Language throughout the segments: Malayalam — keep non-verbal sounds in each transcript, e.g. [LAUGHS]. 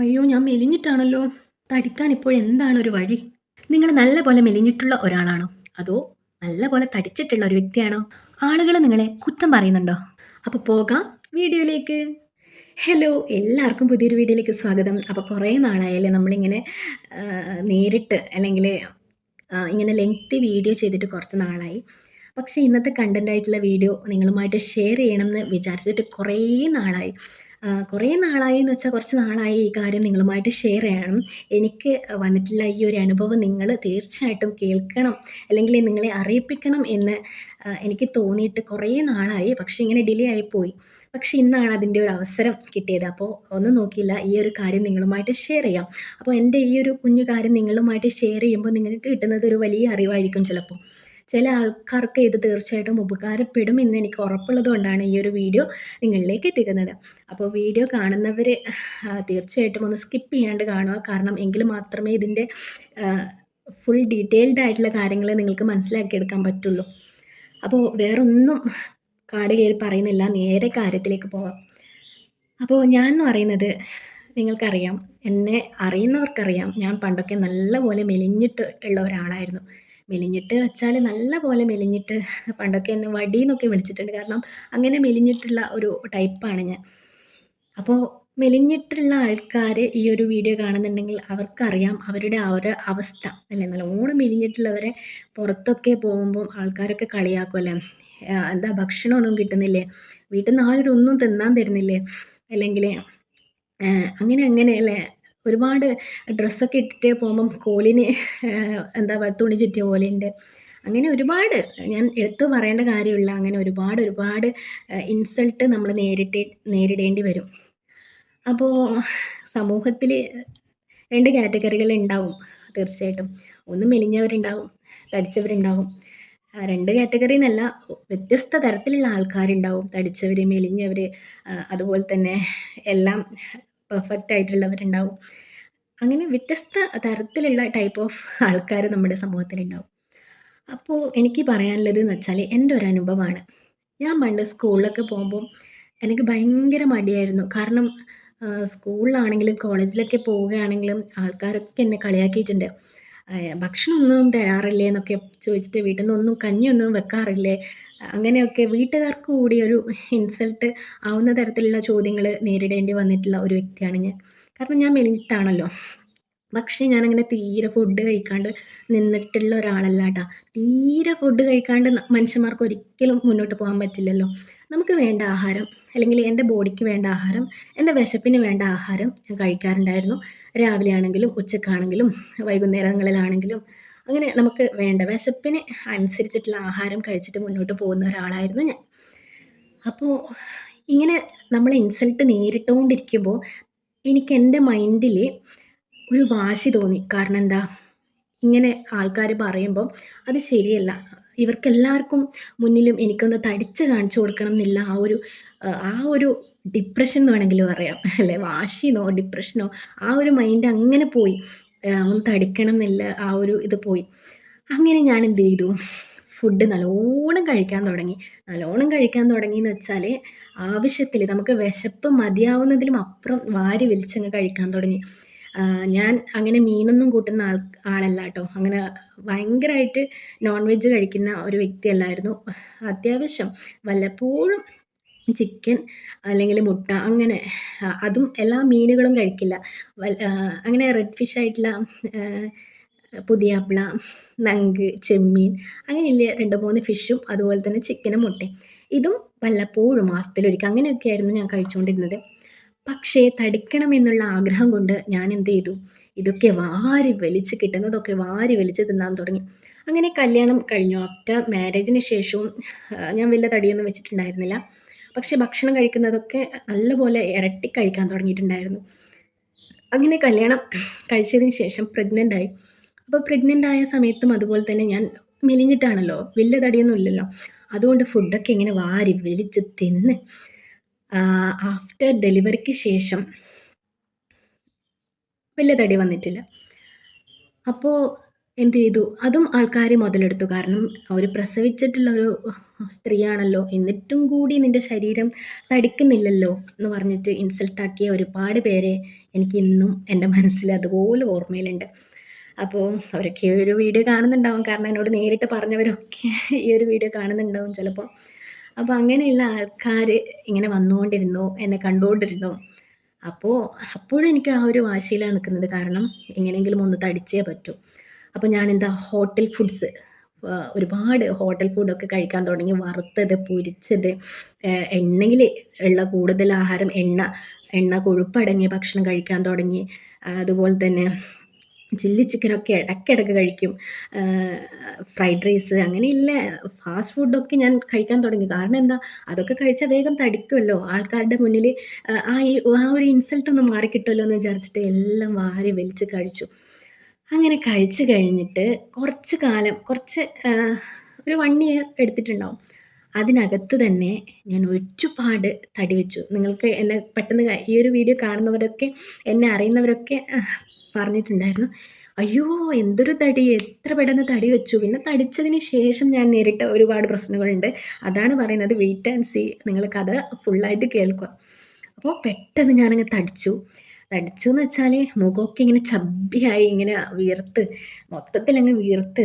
അയ്യോ ഞാൻ മെലിഞ്ഞിട്ടാണല്ലോ. തടിക്കാൻ ഇപ്പോഴെന്താണ് ഒരു വഴി? നിങ്ങൾ നല്ല പോലെ മെലിഞ്ഞിട്ടുള്ള ഒരാളാണോ? അതോ നല്ല പോലെ തടിച്ചിട്ടുള്ള ഒരു വ്യക്തിയാണോ? ആളുകൾ നിങ്ങളെ കുറ്റം പറയുന്നുണ്ടോ? അപ്പോൾ പോകാം വീഡിയോയിലേക്ക്. ഹലോ എല്ലാവർക്കും പുതിയൊരു വീഡിയോയിലേക്ക് സ്വാഗതം. അപ്പോൾ കുറേ നാളായല്ലേ നമ്മളിങ്ങനെ നേരിട്ട് അല്ലെങ്കിൽ ഇങ്ങനെ ലെങ്തി വീഡിയോ ചെയ്തിട്ട് കുറച്ച് നാളായി. പക്ഷേ ഇന്നത്തെ കണ്ടന്റ് ആയിട്ടുള്ള വീഡിയോ നിങ്ങളുമായിട്ട് ഷെയർ ചെയ്യണമെന്ന് വിചാരിച്ചിട്ട് കുറേ നാളായി. കുറേ നാളായി എന്ന് വെച്ചാൽ കുറച്ച് നാളായി ഈ കാര്യം നിങ്ങളുമായിട്ട് ഷെയർ ചെയ്യണം. എനിക്ക് വന്നിട്ടില്ല ഈ ഒരു അനുഭവം നിങ്ങൾ തീർച്ചയായിട്ടും കേൾക്കണം അല്ലെങ്കിൽ നിങ്ങളെ അറിയിപ്പിക്കണം എന്ന് എനിക്ക് തോന്നിയിട്ട് കുറേ നാളായി. പക്ഷേ ഇങ്ങനെ ഡിലേ ആയിപ്പോയി പക്ഷേ ഇന്നാണ് അതിന്റെ ഒരു അവസരം കിട്ടിയത്. അപ്പോൾ ഒന്നും നോക്കിയില്ല. ഈ ഒരു കാര്യം നിങ്ങളുമായിട്ട് ഷെയർ ചെയ്യാം. അപ്പോൾ എന്റെ ഈ ഒരു കുഞ്ഞു കാര്യം നിങ്ങളുമായിട്ട് ഷെയർ ചെയ്യുമ്പോൾ നിങ്ങൾക്ക് കിട്ടുന്നത് ഒരു വലിയ അറിവായിരിക്കും ചിലപ്പോൾ. ചില ആൾക്കാർക്ക് ഇത് തീർച്ചയായിട്ടും ഉപകാരപ്പെടും എന്ന് എനിക്ക് ഉറപ്പുള്ളത് കൊണ്ടാണ് ഈ ഒരു വീഡിയോ നിങ്ങളിലേക്ക് എത്തിക്കുന്നത്. അപ്പോൾ വീഡിയോ കാണുന്നവർ തീർച്ചയായിട്ടും ഒന്ന് സ്കിപ്പ് ചെയ്യാണ്ട് കാണുക. കാരണം എങ്കിൽ മാത്രമേ ഇതിന്റെ ഫുൾ ഡീറ്റെയിൽഡ് ആയിട്ടുള്ള കാര്യങ്ങൾ നിങ്ങൾക്ക് മനസ്സിലാക്കിയെടുക്കാൻ പറ്റുള്ളൂ. അപ്പോൾ വേറൊന്നും കാട് കയറി പറയുന്നില്ല. നേരെ കാര്യത്തിലേക്ക് പോവാം. അപ്പോൾ ഞാൻ എന്ന് പറയുന്നത് നിങ്ങൾക്കറിയാം. എന്നെ അറിയുന്നവർക്കറിയാം. ഞാൻ പണ്ടൊക്കെ നല്ലപോലെ മെലിഞ്ഞിട്ട് ഉള്ള ഒരാളായിരുന്നു. മെലിഞ്ഞിട്ട് വെച്ചാൽ നല്ല പോലെ മെലിഞ്ഞിട്ട് [LAUGHS] പണ്ടൊക്കെ എന്നെ വടി എന്നൊക്കെ വിളിച്ചിട്ടുണ്ട്. കാരണം അങ്ങനെ മെലിഞ്ഞിട്ടുള്ള ഒരു ടൈപ്പാണ് ഞാൻ. അപ്പോൾ മെലിഞ്ഞിട്ടുള്ള ആൾക്കാർ ഈ ഒരു വീഡിയോ കാണുന്നുണ്ടെങ്കിൽ അവർക്കറിയാം അവരുടെ ആ ഒരു അവസ്ഥ അല്ലേ? നല്ലോണം മെലിഞ്ഞിട്ടുള്ളവരെ പുറത്തൊക്കെ പോകുമ്പോൾ ആൾക്കാരൊക്കെ കളിയാക്കുമല്ലേ എന്താ ഭക്ഷണമൊന്നും കിട്ടുന്നില്ലേ? വീട്ടിൽ നിന്ന് ആരും ഒന്നും തിന്നാൻ തരുന്നില്ലേ? അല്ലെങ്കിൽ അങ്ങനെ അങ്ങനെ അല്ലേ? ഒരുപാട് ഡ്രസ്സൊക്കെ ഇട്ടിട്ട് പോകുമ്പം കോലിന് എന്താ തുണി ചുറ്റിയ പോലെയുണ്ട്. അങ്ങനെ ഒരുപാട് ഞാൻ എടുത്തു പറയേണ്ട കാര്യമില്ല. അങ്ങനെ ഒരുപാട് ഒരുപാട് ഇൻസൾട്ട് നമ്മൾ നേരിട്ട് നേരിടേണ്ടി വരും. അപ്പോൾ സമൂഹത്തിൽ രണ്ട് കാറ്റഗറികൾ ഉണ്ടാവും തീർച്ചയായിട്ടും. ഒന്ന് മെലിഞ്ഞവരുണ്ടാവും തടിച്ചവരുണ്ടാവും. രണ്ട് കാറ്റഗറി എന്നല്ല വ്യത്യസ്ത തരത്തിലുള്ള ആൾക്കാരുണ്ടാവും. തടിച്ചവർ മെലിഞ്ഞവർ അതുപോലെ തന്നെ എല്ലാം പെർഫെക്റ്റ് ആയിട്ടുള്ളവരുണ്ടാവും. അങ്ങനെ വ്യത്യസ്ത തരത്തിലുള്ള ടൈപ്പ് ഓഫ് ആൾക്കാർ നമ്മുടെ സമൂഹത്തിലുണ്ടാവും. അപ്പോൾ എനിക്ക് പറയാനുള്ളത് എന്ന് വെച്ചാൽ എന്റെ ഒരു അനുഭവമാണ്. ഞാൻ പണ്ട് സ്കൂളിലൊക്കെ പോകുമ്പോൾ എനിക്ക് ഭയങ്കര മടിയായിരുന്നു. കാരണം സ്കൂളിലാണെങ്കിലും കോളേജിലൊക്കെ പോവുകയാണെങ്കിലും ആൾക്കാരൊക്കെ എന്നെ കളിയാക്കിയിട്ടുണ്ട്. ഭക്ഷണമൊന്നും തരാറില്ലേ എന്നൊക്കെ ചോദിച്ചിട്ട് വീട്ടിൽ നിന്നൊന്നും കഞ്ഞിയൊന്നും വെക്കാറില്ലേ? അങ്ങനെയൊക്കെ വീട്ടുകാർക്ക് കൂടി ഒരു ഇൻസൾട്ട് ആവുന്ന തരത്തിലുള്ള ചോദ്യങ്ങൾ നേരിടേണ്ടി വന്നിട്ടുള്ള ഒരു വ്യക്തിയാണ് ഞാൻ. കാരണം ഞാൻ മെലിഞ്ഞിട്ടാണല്ലോ. പക്ഷേ ഞാനങ്ങനെ തീരെ ഫുഡ് കഴിക്കാണ്ട് നിന്നിട്ടുള്ള ഒരാളല്ല കേട്ടോ. തീരെ ഫുഡ് കഴിക്കാണ്ട് മനുഷ്യന്മാർക്ക് ഒരിക്കലും മുന്നോട്ട് പോകാൻ പറ്റില്ലല്ലോ. നമുക്ക് വേണ്ട ആഹാരം അല്ലെങ്കിൽ എന്റെ ബോഡിക്ക് വേണ്ട ആഹാരം എന്റെ വിശപ്പിന് വേണ്ട ആഹാരം ഞാൻ കഴിക്കാറുണ്ടായിരുന്നു. രാവിലെ ആണെങ്കിലും ഉച്ചക്കാണെങ്കിലും വൈകുന്നേരങ്ങളിലാണെങ്കിലും അങ്ങനെ നമുക്ക് വേണ്ട. വിശപ്പിന് അനുസരിച്ചിട്ടുള്ള ആഹാരം കഴിച്ചിട്ട് മുന്നോട്ട് പോകുന്ന ഒരാളായിരുന്നു ഞാൻ. അപ്പോൾ ഇങ്ങനെ നമ്മൾ ഇൻസൾട്ട് നേരിട്ടുകൊണ്ടിരിക്കുമ്പോൾ എനിക്ക് എന്റെ മൈൻഡിൽ ഒരു വാശി തോന്നി. കാരണം എന്താ? ഇങ്ങനെ ആൾക്കാർ പറയുമ്പോൾ അത് ശരിയല്ല. ഇവർക്കെല്ലാവർക്കും മുന്നിലും എനിക്കൊന്ന് തടിച്ച് കാണിച്ചു കൊടുക്കണം എന്നില്ല ആ ഒരു ആ, ഒരു ഡിപ്രഷൻ എന്ന് വേണമെങ്കിൽ പറയാം. അല്ലേ? വാശിന്നോ ഡിപ്രഷനോ ആ ഒരു മൈൻഡ് അങ്ങനെ പോയി. ഒന്ന് തടിക്കണം എന്നില്ല ആ ഒരു ഇത് പോയി. അങ്ങനെ ഞാൻ എന്ത് ചെയ്തു? ഫുഡ് നല്ലോണം കഴിക്കാൻ തുടങ്ങി. നല്ലോണം കഴിക്കാൻ തുടങ്ങി എന്ന് വെച്ചാൽ ആവശ്യത്തിൽ നമുക്ക് വിശപ്പ് മതിയാവുന്നതിലും അപ്പുറം വാരി വലിച്ചങ്ങ് കഴിക്കാൻ തുടങ്ങി. ഞാൻ അങ്ങനെ മീനൊന്നും കൂട്ടുന്ന ആൾ ആളല്ല കേട്ടോ. അങ്ങനെ ഭയങ്കരമായിട്ട് നോൺ വെജ് കഴിക്കുന്ന ഒരു വ്യക്തിയല്ലായിരുന്നു. അത്യാവശ്യം വല്ലപ്പോഴും ചിക്കൻ അല്ലെങ്കിൽ മുട്ട അങ്ങനെ അതും എല്ലാ മീനുകളും കഴിക്കില്ല. അങ്ങനെ റെഡ് ഫിഷ് ആയിട്ടുള്ള പുതിയാപ്പിള നങ്ക് ചെമ്മീൻ അങ്ങനെയില്ല രണ്ട് മൂന്ന് ഫിഷും അതുപോലെ തന്നെ ചിക്കനും മുട്ടയും. ഇതും വല്ലപ്പോഴും മാസത്തിലൊരിക്കൽ അങ്ങനെയൊക്കെയായിരുന്നു ഞാൻ കഴിച്ചുകൊണ്ടിരുന്നത്. പക്ഷേ തടിക്കണമെന്നുള്ള ആഗ്രഹം കൊണ്ട് ഞാൻ എന്ത് ചെയ്തു? ഇതൊക്കെ വാരി വലിച്ച് കിട്ടുന്നതൊക്കെ വാരി വലിച്ച് തിന്നാൻ തുടങ്ങി. അങ്ങനെ കല്യാണം കഴിഞ്ഞു. ആഫ്റ്റർ മാരേജിന് ശേഷവും ഞാൻ വലിയ തടിയൊന്നും വെച്ചിട്ടുണ്ടായിരുന്നില്ല. പക്ഷേ ഭക്ഷണം കഴിക്കുന്നതൊക്കെ നല്ലപോലെ ഇരട്ടി കഴിക്കാൻ തുടങ്ങിയിട്ടുണ്ടായിരുന്നു. അങ്ങനെ കല്യാണം കഴിച്ചതിന് ശേഷം പ്രഗ്നന്റ് ആയി. അപ്പോൾ പ്രഗ്നന്റ് ആയ സമയത്തും അതുപോലെ തന്നെ ഞാൻ മെലിഞ്ഞിട്ടാണല്ലോ വലിയ തടിയൊന്നും ഇല്ലല്ലോ. അതുകൊണ്ട് ഫുഡൊക്കെ ഇങ്ങനെ വാരി വലിച്ച് തിന്ന് ആഫ്റ്റർ ഡെലിവറിക്ക് ശേഷം വലിയ തടി വന്നിട്ടില്ല. അപ്പോൾ എന്ത് ചെയ്തു അതും ആൾക്കാർ മുതലെടുത്തു. കാരണം അവർ പ്രസവിച്ചിട്ടുള്ള ഒരു സ്ത്രീയാണല്ലോ. എന്നിട്ടും കൂടി നിന്റെ ശരീരം തടിക്കുന്നില്ലല്ലോ എന്ന് പറഞ്ഞിട്ട് ഇൻസൾട്ടാക്കിയ ഒരുപാട് പേരെ എനിക്ക് ഇന്നും എന്റെ മനസ്സിൽ അതുപോലെ ഓർമ്മയിലുണ്ട്. അപ്പോൾ അവരൊക്കെ ഈ ഒരു വീഡിയോ കാണുന്നുണ്ടാവും. കാരണം എന്നോട് നേരിട്ട് പറഞ്ഞവരൊക്കെ ഈ ഒരു വീഡിയോ കാണുന്നുണ്ടാവും ചിലപ്പോൾ അപ്പോൾ അങ്ങനെയുള്ള ആൾക്കാർ ഇങ്ങനെ വന്നുകൊണ്ടിരുന്നു എന്നെ കണ്ടുകൊണ്ടിരുന്നു. അപ്പോൾ അപ്പോഴും എനിക്ക് ആ ഒരു വാശിയിലാണ് നിൽക്കുന്നത്. കാരണം എങ്ങനെയെങ്കിലും ഒന്ന് തടിച്ചേ പറ്റൂ. അപ്പോൾ ഞാൻ എന്താ ഹോട്ടൽ ഫുഡ്സ് ഒരുപാട് ഹോട്ടൽ ഫുഡൊക്കെ കഴിക്കാൻ തുടങ്ങി. വറുത്തത് പൊരിച്ചത് എണ്ണയിൽ ഉള്ള കൂടുതൽ ആഹാരം എണ്ണ എണ്ണ കൊഴുപ്പടങ്ങിയ ഭക്ഷണം കഴിക്കാൻ തുടങ്ങി. അതുപോലെ തന്നെ ചില്ലി ചിക്കനൊക്കെ ഇടയ്ക്കിടയ്ക്ക് കഴിക്കും. ഫ്രൈഡ് റൈസ് അങ്ങനെയുള്ള ഫാസ്റ്റ് ഫുഡൊക്കെ ഞാൻ കഴിക്കാൻ തുടങ്ങി. കാരണം എന്താ അതൊക്കെ കഴിച്ചാൽ വേഗം തടിക്കുമല്ലോ. ആൾക്കാരുടെ മുന്നിൽ ആ ഈ ആ ഒരു ഇൻസൾട്ടൊന്ന് മാറിക്കിട്ടുമല്ലോ എന്ന് വിചാരിച്ചിട്ട് എല്ലാം വാരി വലിച്ച് കഴിച്ചു. അങ്ങനെ കഴിച്ചു കഴിഞ്ഞിട്ട് കുറച്ച് കാലം കുറച്ച് ഒരു വൺ ഇയർ എടുത്തിട്ടുണ്ടാവും. അതിനകത്ത് തന്നെ ഞാൻ ഒരുപാട് തടി വെച്ചു. നിങ്ങൾക്ക് എന്നെ പെട്ടെന്ന് ഈ ഒരു വീഡിയോ കാണുന്നവരൊക്കെ എന്നെ അറിയുന്നവരൊക്കെ പറഞ്ഞിട്ടുണ്ടായിരുന്നു. അയ്യോ എന്തൊരു തടി എത്ര പെട്ടെന്ന് തടി വെച്ചു? പിന്നെ തടിച്ചതിന് ശേഷം ഞാൻ നേരിട്ട ഒരുപാട് പ്രശ്നങ്ങളുണ്ട്. അതാണ് പറയുന്നത് വെയിറ്റ് ആൻഡ് സീ നിങ്ങൾ കഥ ഫുള്ളായിട്ട് കേൾക്കുക. അപ്പോൾ പെട്ടെന്ന് ഞാനങ്ങ് തടിച്ചു. തടിച്ചു എന്ന് വെച്ചാൽ മുഖമൊക്കെ ഇങ്ങനെ ചബ്ബിയായി ഇങ്ങനെ വീർത്ത് മൊത്തത്തിൽ അങ്ങ് വീർത്ത്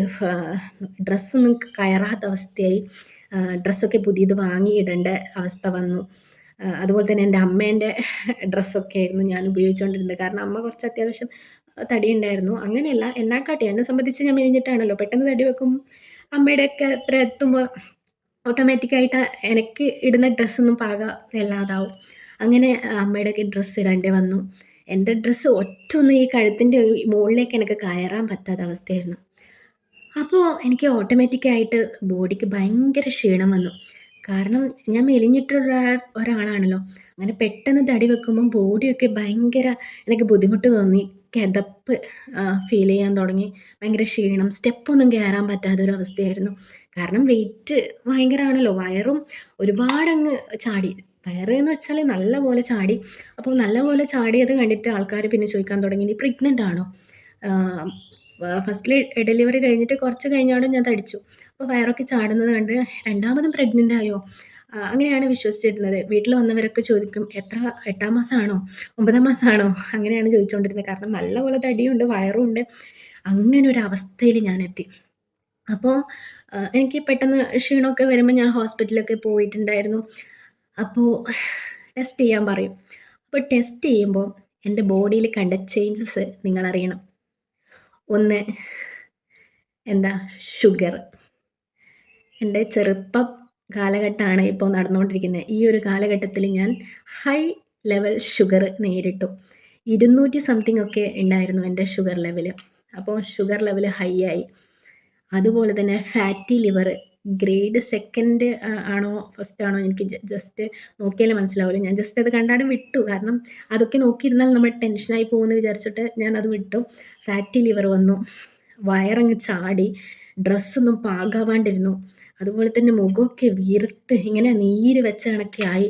ഡ്രസ്സൊന്നും കയറാത്ത അവസ്ഥയായി. ഡ്രസ്സൊക്കെ പുതിയത് വാങ്ങിയിടേണ്ട അവസ്ഥ വന്നു. അതുപോലെ തന്നെ എന്റെ അമ്മേന്റെ ഡ്രസ്സൊക്കെ ആയിരുന്നു ഞാൻ ഉപയോഗിച്ചുകൊണ്ടിരുന്നത് കാരണം അമ്മ കുറച്ച് അത്യാവശ്യം തടി ഉണ്ടായിരുന്നു. അങ്ങനെയല്ല എന്നെക്കാട്ടി എന്നെ സംബന്ധിച്ച് ഞാൻ മെലിഞ്ഞിട്ടാണല്ലോ. പെട്ടെന്ന് തടി വെക്കും. അമ്മയുടെയൊക്കെ അത്ര എത്തുമ്പോൾ ഓട്ടോമാറ്റിക്കായിട്ട് എനിക്ക് ഇടുന്ന ഡ്രസ്സൊന്നും പാക അല്ലാതാവും അങ്ങനെ അമ്മയുടെയൊക്കെ ഡ്രസ്സ് ഇടേണ്ടി വന്നു. എന്റെ ഡ്രസ്സ് ഒറ്റൊന്ന് ഈ കഴുത്തിന്റെ മുകളിലേക്ക് എനിക്ക് കയറാൻ പറ്റാത്ത അവസ്ഥയായിരുന്നു. അപ്പോൾ എനിക്ക് ഓട്ടോമാറ്റിക്കായിട്ട് ബോഡിക്ക് ഭയങ്കര ക്ഷീണം വന്നു. കാരണം ഞാൻ മെലിഞ്ഞിട്ടുള്ള ഒരാളാണല്ലോ. അങ്ങനെ പെട്ടെന്ന് തടി വെക്കുമ്പം ബോഡിയൊക്കെ ഭയങ്കര എനിക്ക് ബുദ്ധിമുട്ട് തോന്നി. കിതപ്പ് ഫീൽ ചെയ്യാൻ തുടങ്ങി. ഭയങ്കര ക്ഷീണം സ്റ്റെപ്പൊന്നും കയറാൻ പറ്റാത്ത ഒരു അവസ്ഥയായിരുന്നു. കാരണം വെയിറ്റ് ഭയങ്കരമാണല്ലോ വയറും ഒരുപാടങ്ങ് ചാടി. വയറ് എന്ന് വെച്ചാൽ നല്ലപോലെ ചാടി. അപ്പോൾ നല്ലപോലെ ചാടിയത് കണ്ടിട്ട് ആൾക്കാർ പിന്നെ ചോദിക്കാൻ തുടങ്ങി നീ പ്രഗ്നന്റ് ആണോ? ഫസ്റ്റിൽ ഡെലിവറി കഴിഞ്ഞിട്ട് കുറച്ച് കഴിഞ്ഞാണ് ഞാൻ തടിച്ചു. അപ്പോൾ വയറൊക്കെ ചാടുന്നത് കണ്ട് രണ്ടാമതും പ്രഗ്നന്റ് ആയോ? അങ്ങനെയാണ് വിശ്വസിച്ചിരുന്നത്. വീട്ടിൽ വന്നവരൊക്കെ ചോദിക്കും എത്ര എട്ടാം മാസമാണോ ഒമ്പതാം മാസമാണോ അങ്ങനെയാണ് ചോദിച്ചുകൊണ്ടിരുന്നത് കാരണം നല്ലപോലെ തടിയുണ്ട് വയറും ഉണ്ട്. അങ്ങനെ ഒരു അവസ്ഥയിൽ ഞാൻ എത്തി അപ്പോൾ എനിക്ക് പെട്ടെന്ന് ക്ഷീണമൊക്കെ വരുമ്പോൾ ഞാൻ ഹോസ്പിറ്റലിലൊക്കെ പോയിട്ടുണ്ടായിരുന്നു. അപ്പോൾ ടെസ്റ്റ് ചെയ്യാൻ പറയും. അപ്പോൾ ടെസ്റ്റ് ചെയ്യുമ്പോൾ എന്റെ ബോഡിയിൽ കണ്ട ചേഞ്ചസ് നിങ്ങളറിയണം. ഒന്ന് എന്താ ഷുഗർ എന്റെ ചെറുപ്പം കാലഘട്ടമാണ് ഇപ്പോൾ നടന്നുകൊണ്ടിരിക്കുന്നത് ഈ ഒരു കാലഘട്ടത്തിൽ ഞാൻ ഹൈ ലെവൽ ഷുഗർ നേരിട്ടു. ഇരുന്നൂറ്റി സംതിങ് ഒക്കെ ഉണ്ടായിരുന്നു എന്റെ ഷുഗർ ലെവൽ അപ്പോൾ ഷുഗർ ലെവൽ ഹൈ ആയി. അതുപോലെ തന്നെ ഫാറ്റി ലിവർ ഗ്രേഡ് സെക്കൻഡ് ആണോ ഫസ്റ്റ് ആണോ എനിക്ക് ജസ്റ്റ് നോക്കിയാലേ മനസ്സിലാവുള്ളൂ. ഞാൻ ജസ്റ്റ് അത് കണ്ടാലും വിട്ടു. കാരണം അതൊക്കെ നോക്കിയിരുന്നാൽ നമ്മൾ ടെൻഷനായി പോകുമെന്ന് വിചാരിച്ചിട്ട് ഞാൻ അത് വിട്ടു. ഫാറ്റി ലിവർ വന്നു. വയറങ്ങ് ചാടി. ഡ്രസ്സൊന്നും പാകാവാണ്ടിരുന്നു. അതുപോലെ തന്നെ മുഖമൊക്കെ വീർത്ത്. ഇങ്ങനെ നീര് വെച്ച കണക്കെ ആയി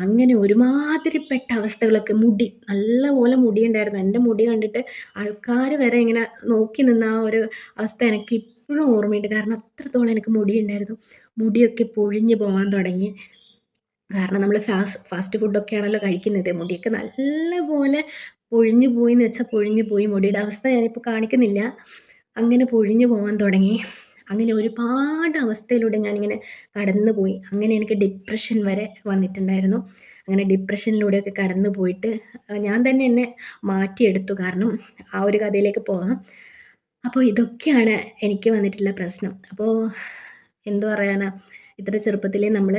അങ്ങനെ ഒരുമാതിരിപ്പെട്ട അവസ്ഥകളൊക്കെ. മുടി നല്ലപോലെ മുടി ഉണ്ടായിരുന്നു എന്റെ മുടി കണ്ടിട്ട് ആൾക്കാർ വരെ ഇങ്ങനെ നോക്കി നിന്ന ആ ഒരു അവസ്ഥ എനിക്ക് ഇപ്പോഴും ഓർമ്മയുണ്ട്. കാരണം അത്രത്തോളം എനിക്ക് മുടി ഉണ്ടായിരുന്നു മുടിയൊക്കെ പൊഴിഞ്ഞു പോകാൻ തുടങ്ങി. കാരണം നമ്മൾ ഫാസ്റ്റ് ഫാസ്റ്റ് ഫുഡൊക്കെ ആണല്ലോ കഴിക്കുന്നത്. മുടിയൊക്കെ നല്ലപോലെ പൊഴിഞ്ഞു പോയി എന്ന് വെച്ചാൽ പൊഴിഞ്ഞു പോയി. മുടിയുടെ അവസ്ഥ ഞാനിപ്പോൾ കാണിക്കുന്നില്ല. അങ്ങനെ പൊഴിഞ്ഞു പോകാൻ തുടങ്ങി. അങ്ങനെ ഒരുപാട് അവസ്ഥയിലൂടെ ഞാനിങ്ങനെ കടന്നു പോയി അങ്ങനെ എനിക്ക് ഡിപ്രഷൻ വരെ വന്നിട്ടുണ്ടായിരുന്നു. അങ്ങനെ ഡിപ്രഷനിലൂടെയൊക്കെ കടന്നു പോയിട്ട് ഞാൻ തന്നെ എന്നെ മാറ്റിയെടുത്തു. കാരണം ആ ഒരു കഥയിലേക്ക് പോകാം. അപ്പോൾ ഇതൊക്കെയാണ് എനിക്ക് വന്നിട്ടുള്ള പ്രശ്നം. അപ്പോൾ എന്തു പറയാനാ ഇത്ര ചെറുപ്പത്തിലേ നമ്മൾ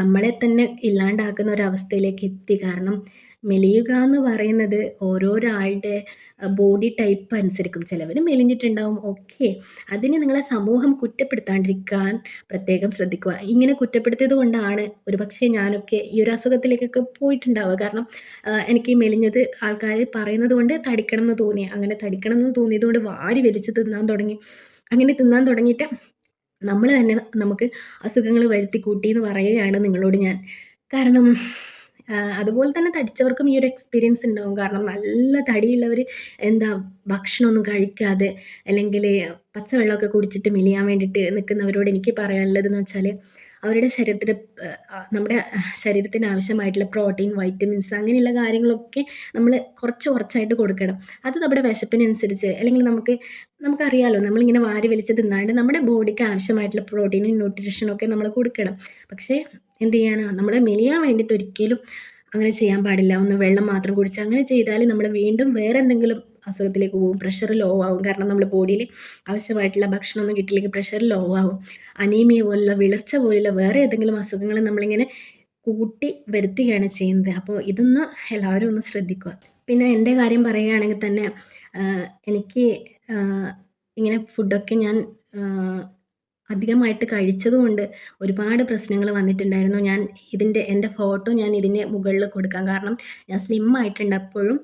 നമ്മളെ തന്നെ ഇല്ലാണ്ടാക്കുന്ന ഒരവസ്ഥയിലേക്ക് എത്തി. കാരണം മെലിയുക എന്ന് പറയുന്നത് ഓരോരാളുടെ ബോഡി ടൈപ്പ് അനുസരിക്കും. ചിലവർ മെലിഞ്ഞിട്ടുണ്ടാവും. ഓക്കെ അതിന് നിങ്ങളെ സമൂഹം കുറ്റപ്പെടുത്താണ്ടിരിക്കാൻ പ്രത്യേകം ശ്രദ്ധിക്കുക. ഇങ്ങനെ കുറ്റപ്പെടുത്തിയത് കൊണ്ടാണ് ഒരുപക്ഷെ ഞാനൊക്കെ ഈ ഒരു അസുഖത്തിലേക്കൊക്കെ പോയിട്ടുണ്ടാവുക. കാരണം എനിക്ക് മെലിഞ്ഞത് ആൾക്കാർ പറയുന്നത് കൊണ്ട് തടിക്കണം എന്ന് തോന്നി. അങ്ങനെ തടിക്കണം എന്ന് തോന്നിയത് കൊണ്ട് വാരി വലിച്ച് തിന്നാൻ തുടങ്ങി. അങ്ങനെ തിന്നാൻ തുടങ്ങിയിട്ട് നമ്മൾ തന്നെ നമുക്ക് അസുഖങ്ങൾ വരുത്തി കൂട്ടി എന്ന് പറയുകയാണ് നിങ്ങളോട് ഞാൻ. കാരണം അതുപോലെ തന്നെ തടിച്ചവർക്കും ഈ ഒരു എക്സ്പീരിയൻസ് ഉണ്ടാവും. കാരണം നല്ല തടിയുള്ളവർ എന്താ ഭക്ഷണമൊന്നും കഴിക്കാതെ അല്ലെങ്കിൽ പച്ചവെള്ളമൊക്കെ കുടിച്ചിട്ട് മെലിയാൻ വേണ്ടിയിട്ട് നിൽക്കുന്നവരോട് എനിക്ക് പറയാനുള്ളതെന്ന് വെച്ചാൽ അവരുടെ ശരീരത്തിന് നമ്മുടെ ശരീരത്തിന് ആവശ്യമായിട്ടുള്ള പ്രോട്ടീൻ, വൈറ്റമിൻസ് അങ്ങനെയുള്ള കാര്യങ്ങളൊക്കെ നമ്മൾ കുറച്ച് കുറച്ചായിട്ട് കൊടുക്കണം. അത് നമ്മുടെ വിശപ്പിനനുസരിച്ച് അല്ലെങ്കിൽ നമുക്ക് നമുക്കറിയാലോ നമ്മളിങ്ങനെ വാരി വലിച്ച് തിന്നാണ്ട് നമ്മുടെ ബോഡിക്ക് ആവശ്യമായിട്ടുള്ള പ്രോട്ടീനും, ന്യൂട്രിഷനും ഒക്കെ നമ്മൾ കൊടുക്കണം. പക്ഷേ എന്ത് ചെയ്യാനാ നമ്മളെ മെലിയാൻ വേണ്ടിയിട്ട് ഒരിക്കലും അങ്ങനെ ചെയ്യാൻ പാടില്ല. ഒന്ന് വെള്ളം മാത്രം കുടിച്ച് അങ്ങനെ ചെയ്താൽ നമ്മൾ വീണ്ടും വേറെ എന്തെങ്കിലും അസുഖത്തിലേക്ക് പോകും. പ്രഷർ ലോ ആവും. കാരണം നമ്മുടെ ബോഡിയിൽ ആവശ്യമായിട്ടുള്ള ഭക്ഷണമൊന്നും കിട്ടിയില്ലെങ്കിൽ പ്രഷർ ലോ ആവും. അനീമിയ പോലുള്ള വിളർച്ച പോലുള്ള വേറെ ഏതെങ്കിലും അസുഖങ്ങൾ നമ്മളിങ്ങനെ കൂട്ടി വരുത്തുകയാണ് ചെയ്യുന്നത്. അപ്പോൾ ഇതൊന്ന് എല്ലാവരും ഒന്ന് ശ്രദ്ധിക്കുക. പിന്നെ എന്റെ കാര്യം പറയുകയാണെങ്കിൽ തന്നെ എനിക്ക് ഇങ്ങനെ ഫുഡൊക്കെ ഞാൻ അധികമായിട്ട് കഴിച്ചതുകൊണ്ട് ഒരുപാട് പ്രശ്നങ്ങൾ വന്നിട്ടുണ്ടായിരുന്നു. ഞാൻ ഇതിന്റെ എന്റെ ഫോട്ടോ ഞാൻ ഇതിന്റെ മുകളിൽ കൊടുക്കാം. കാരണം ഞാൻ സ്ലിം ആയിട്ടുണ്ടപ്പോഴും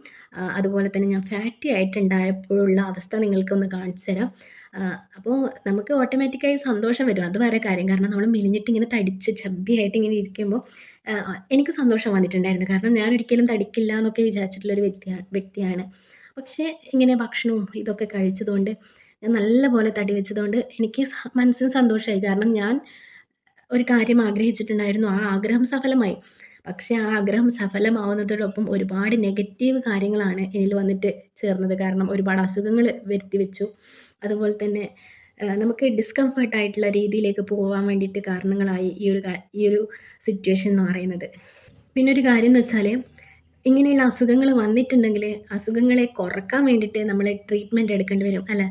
അതുപോലെ തന്നെ ഞാൻ ഫാറ്റി ആയിട്ടുണ്ടായപ്പോഴുള്ള അവസ്ഥ നിങ്ങൾക്കൊന്ന് കാണിച്ചു തരാം. അപ്പോൾ നമുക്ക് ഓട്ടോമാറ്റിക്കായി സന്തോഷം വരും. അത് വേറെ കാര്യം. കാരണം നമ്മൾ മെലിഞ്ഞിട്ട് ഇങ്ങനെ തടിച്ച് ചബ്ബിയായിട്ട് ഇങ്ങനെ ഇരിക്കുമ്പോൾ എനിക്ക് സന്തോഷം വന്നിട്ടുണ്ടായിരുന്നു. കാരണം ഞാൻ ഒരിക്കലും തടിക്കില്ല എന്നൊക്കെ വിചാരിച്ചിട്ടുള്ളൊരു വ്യക്തിയാണ് വ്യക്തിയാണ്. പക്ഷേ ഇങ്ങനെ ഭക്ഷണവും ഇതൊക്കെ കഴിച്ചതുകൊണ്ട് ഞാൻ നല്ലപോലെ തടി വെച്ചതുകൊണ്ട് എനിക്ക് മനസ്സിന് സന്തോഷമായി. കാരണം ഞാൻ ഒരു കാര്യം ആഗ്രഹിച്ചിട്ടുണ്ടായിരുന്നു. ആ ആഗ്രഹം സഫലമായി. പക്ഷേ ആ ആഗ്രഹം സഫലമാവുന്നതോടൊപ്പം ഒരുപാട് നെഗറ്റീവ് കാര്യങ്ങളാണ് എന്നിൽ വന്നിട്ട് ചേർന്നത്. കാരണം ഒരുപാട് അസുഖങ്ങൾ വരുത്തി വെച്ചു. അതുപോലെ തന്നെ നമുക്ക് ഡിസ്കംഫർട്ട് ആയിട്ടുള്ള രീതിയിലേക്ക് പോകാൻ വേണ്ടിയിട്ട് കാരണങ്ങളായി ഈ ഒരു ഈ ഒരു സിറ്റുവേഷൻ എന്ന് പറയുന്നത്. പിന്നെ ഒരു കാര്യം എന്ന് വെച്ചാൽ ഇങ്ങനെയുള്ള അസുഖങ്ങൾ വന്നിട്ടുണ്ടെങ്കിൽ അസുഖങ്ങളെ കുറയ്ക്കാൻ വേണ്ടിയിട്ട് നമ്മൾ ട്രീറ്റ്മെന്റ് എടുക്കേണ്ടി വരും. അല്ലേ?